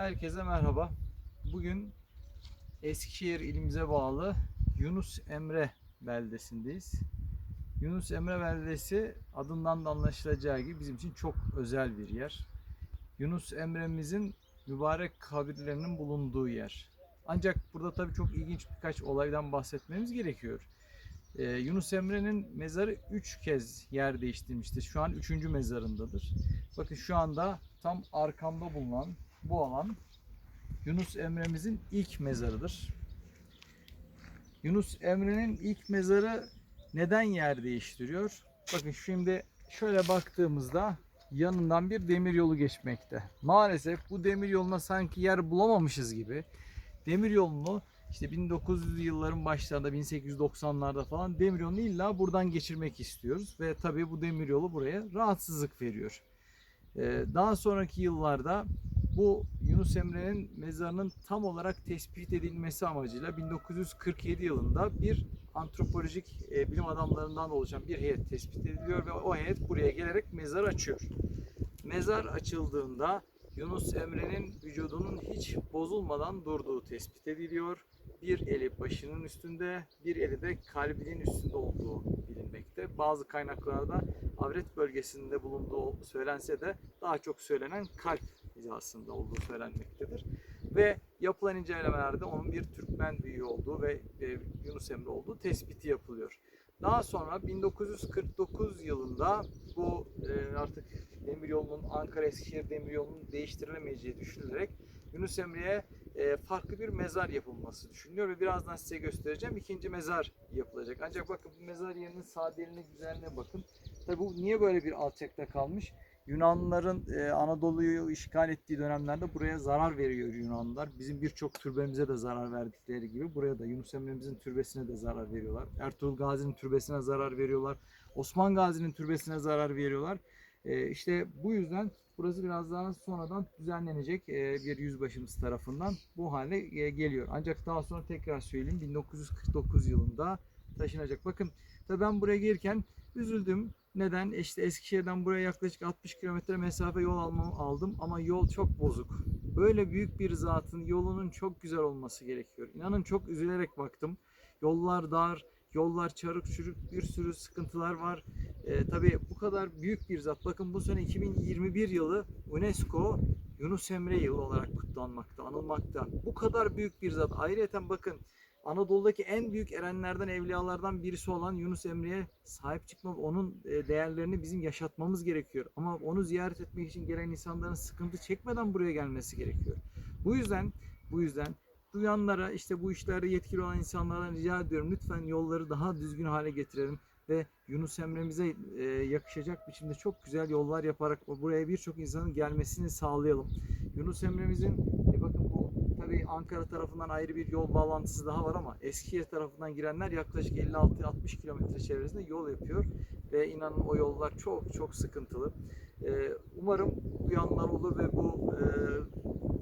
Herkese merhaba. Bugün Eskişehir ilimize bağlı Yunus Emre beldesindeyiz. Yunus Emre beldesi adından da anlaşılacağı gibi bizim için çok özel bir yer. Yunus Emre'mizin mübarek kabirlerinin bulunduğu yer. Ancak burada tabii çok ilginç birkaç olaydan bahsetmemiz gerekiyor. Ee, Yunus Emre'nin mezarı 3 kez yer değiştirmiştir. Şu an 3. mezarındadır. Bakın şu anda tam arkamda bulunan bu alan Yunus Emre'mizin ilk mezarıdır. Yunus Emre'nin ilk mezarı neden yer değiştiriyor? Bakın şimdi şöyle baktığımızda yanından bir demir yolu geçmekte. Maalesef bu demir yoluna sanki yer bulamamışız gibi. Demir yolunu işte 1900'lü yılların başlarında 1890'larda falan demir yolunu illa buradan geçirmek istiyoruz ve tabii bu demir yolu buraya rahatsızlık veriyor. Ee, Daha sonraki yıllarda bu Yunus Emre'nin mezarının tam olarak tespit edilmesi amacıyla 1947 yılında bir antropolojik e, bilim adamlarından oluşan bir heyet tespit ediliyor ve o heyet buraya gelerek mezar açıyor. Mezar açıldığında Yunus Emre'nin vücudunun hiç bozulmadan durduğu tespit ediliyor. Bir eli başının üstünde, bir eli de kalbinin üstünde olduğu bilinmekte. Bazı kaynaklarda avret bölgesinde bulunduğu söylense de daha çok söylenen kalp hizasında olduğu söylenmektedir. Ve yapılan incelemelerde onun bir Türkmen büyüğü olduğu ve e, Yunus Emre olduğu tespiti yapılıyor. Daha sonra 1949 yılında bu e, artık demiryolunun Ankara-Eskişehir demiryolunun değiştirilemeyeceği düşünülerek Yunus Emre'ye e, farklı bir mezar yapılması düşünülüyor ve birazdan size göstereceğim. ikinci mezar yapılacak. Ancak bakın bu mezar yerinin sadeliğine, güzelliğine bakın. Tabi bu niye böyle bir alçakta kalmış? Yunanlıların e, Anadolu'yu işgal ettiği dönemlerde buraya zarar veriyor Yunanlılar. Bizim birçok türbemize de zarar verdikleri gibi buraya da Yunus Emre'mizin türbesine de zarar veriyorlar. Ertuğrul Gazi'nin türbesine zarar veriyorlar. Osman Gazi'nin türbesine zarar veriyorlar. E, işte bu yüzden burası biraz daha sonradan düzenlenecek e, bir yüzbaşımız tarafından bu hale e, geliyor. Ancak daha sonra tekrar söyleyeyim 1949 yılında taşınacak. Bakın tabii ben buraya gelirken üzüldüm. Neden? İşte Eskişehir'den buraya yaklaşık 60 kilometre mesafe yol almam, aldım ama yol çok bozuk. Böyle büyük bir zatın yolunun çok güzel olması gerekiyor. İnanın çok üzülerek baktım. Yollar dar, yollar çarık çürük bir sürü sıkıntılar var. Ee, tabii bu kadar büyük bir zat. Bakın bu sene 2021 yılı UNESCO Yunus Emre yılı olarak kutlanmakta, anılmakta. Bu kadar büyük bir zat. Ayrıca bakın Anadolu'daki en büyük erenlerden, evliyalardan birisi olan Yunus Emre'ye sahip çıkmak, onun e, değerlerini bizim yaşatmamız gerekiyor. Ama onu ziyaret etmek için gelen insanların sıkıntı çekmeden buraya gelmesi gerekiyor. Bu yüzden, bu yüzden duyanlara, işte bu işlerde yetkili olan insanlardan rica ediyorum lütfen yolları daha düzgün hale getirelim ve Yunus Emre'mize e, yakışacak biçimde çok güzel yollar yaparak buraya birçok insanın gelmesini sağlayalım. Yunus Emre'mizin e, bakın tabii Ankara tarafından ayrı bir yol bağlantısı daha var ama Eskişehir tarafından girenler yaklaşık 56-60 kilometre çevresinde yol yapıyor ve inanın o yollar çok çok sıkıntılı. E, umarım duyanlar olur ve bu e,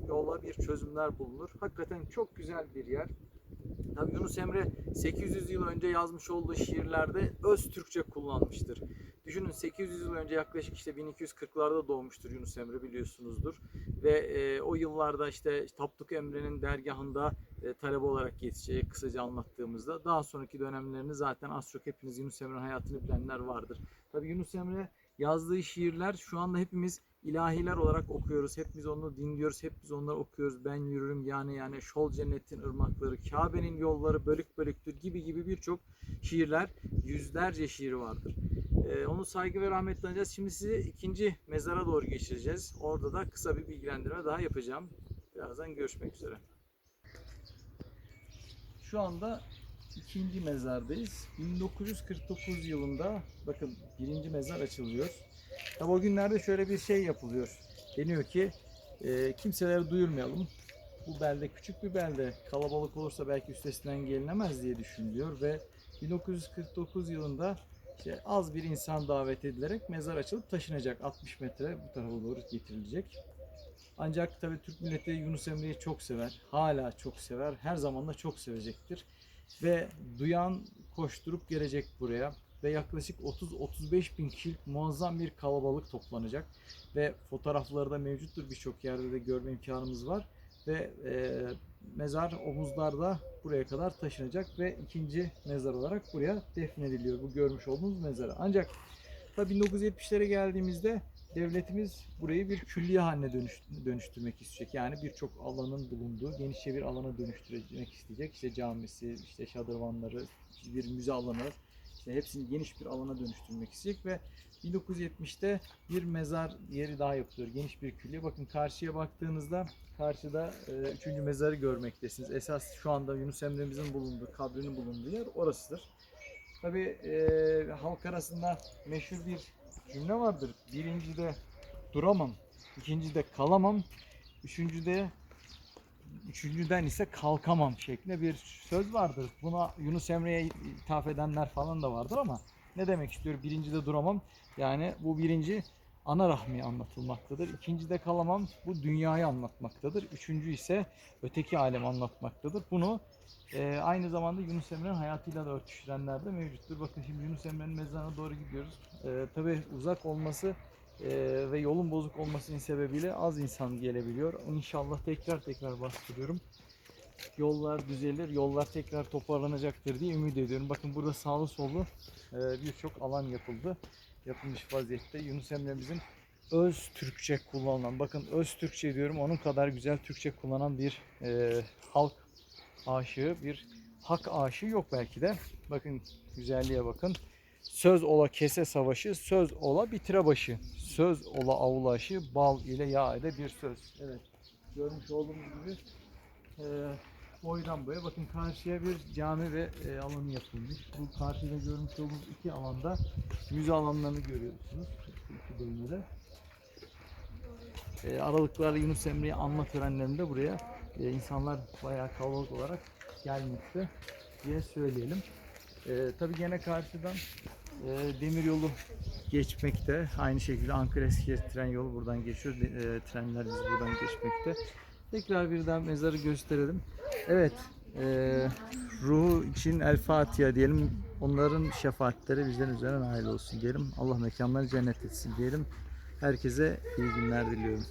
yola bir çözümler bulunur. Hakikaten çok güzel bir yer. Tabii Yunus Emre 800 yıl önce yazmış olduğu şiirlerde öz Türkçe kullanmıştır. Düşünün 800 yıl önce yaklaşık işte 1240'larda doğmuştur Yunus Emre biliyorsunuzdur. Ve e, o yıllarda işte Tapduk Emre'nin dergahında e, talebe olarak yetişecek kısaca anlattığımızda. Daha sonraki dönemlerini zaten az çok hepiniz Yunus Emre'nin hayatını bilenler vardır. Tabii Yunus Emre yazdığı şiirler şu anda hepimiz ilahiler olarak okuyoruz. Hepimiz onu dinliyoruz. Hepimiz onları okuyoruz. Ben yürürüm yani yani şol cennetin ırmakları, Kabe'nin yolları bölük bölüktür gibi gibi birçok şiirler, yüzlerce şiiri vardır. Ee, onu saygı ve rahmetle anacağız. Şimdi sizi ikinci mezara doğru geçireceğiz. Orada da kısa bir bilgilendirme daha yapacağım. Birazdan görüşmek üzere. Şu anda ikinci mezardayız. 1949 yılında bakın birinci mezar açılıyor. Tabi o günlerde şöyle bir şey yapılıyor. Deniyor ki e, kimselere duyurmayalım. Bu belde küçük bir belde. Kalabalık olursa belki üstesinden gelinemez diye düşünülüyor ve 1949 yılında işte az bir insan davet edilerek mezar açılıp taşınacak. 60 metre bu tarafa doğru getirilecek. Ancak tabii Türk milleti Yunus Emre'yi çok sever. Hala çok sever. Her zaman da çok sevecektir. Ve duyan koşturup gelecek buraya. ve yaklaşık 30-35 bin kişilik muazzam bir kalabalık toplanacak ve fotoğrafları da mevcuttur birçok yerde de görme imkanımız var ve e, mezar omuzlarda buraya kadar taşınacak ve ikinci mezar olarak buraya defnediliyor bu görmüş olduğunuz mezarı. Ancak tabii 1970'lere geldiğimizde devletimiz burayı bir külliye haline dönüş, dönüştürmek isteyecek. Yani birçok alanın bulunduğu genişçe bir alana dönüştürmek isteyecek. İşte camisi, işte şadırvanları, bir müze alanı, işte hepsini geniş bir alana dönüştürmek isteyecek ve 1970'te bir mezar yeri daha yapılıyor. Geniş bir külliye. Bakın karşıya baktığınızda karşıda e, üçüncü mezarı görmektesiniz. Esas şu anda Yunus Emre'mizin bulunduğu, kabrinin bulunduğu yer orasıdır. Tabi e, halk arasında meşhur bir cümle vardır. Birincide duramam, ikincide kalamam, üçüncüde üçüncüden ise kalkamam şeklinde bir söz vardır. Buna Yunus Emre'ye ithaf edenler falan da vardır ama ne demek istiyor? Birincide duramam. Yani bu birinci ana rahmi anlatılmaktadır. İkincide kalamam bu dünyayı anlatmaktadır. Üçüncü ise öteki alem anlatmaktadır. Bunu e, aynı zamanda Yunus Emre'nin hayatıyla da örtüştürenler de mevcuttur. Bakın şimdi Yunus Emre'nin mezarına doğru gidiyoruz. E, Tabi uzak olması e, ve yolun bozuk olmasının sebebiyle az insan gelebiliyor. İnşallah tekrar tekrar bastırıyorum. Yollar düzelir, yollar tekrar toparlanacaktır diye ümit ediyorum. Bakın burada sağlı sollu e, birçok alan yapıldı. Yapılmış vaziyette. Yunus Emre'mizin öz Türkçe kullanılan, bakın öz Türkçe diyorum onun kadar güzel Türkçe kullanan bir e, halk aşığı, bir hak aşığı yok belki de. Bakın güzelliğe bakın. Söz ola kese savaşı, söz ola bitire başı. Söz ola avulaşı, bal ile yağ ile bir söz. Evet, görmüş olduğunuz gibi e, boydan boya bakın karşıya bir cami ve e, alanı yapılmış. Bu karşıda görmüş olduğunuz iki alanda müze alanlarını görüyorsunuz. İki bölmede. E, aralıklarla Yunus Emre'yi anma törenlerinde buraya e, insanlar bayağı kalabalık olarak gelmekte diye söyleyelim. E, tabii karşıdan e, demir yolu geçmekte. Aynı şekilde Ankara Eskişehir tren yolu buradan geçiyor. E, trenler biz buradan geçmekte. Tekrar bir daha mezarı gösterelim. Evet, e, ruhu için El Fatiha diyelim. Onların şefaatleri bizlerin üzerine nail olsun diyelim. Allah mekanları cennet etsin diyelim. Herkese iyi günler diliyorum.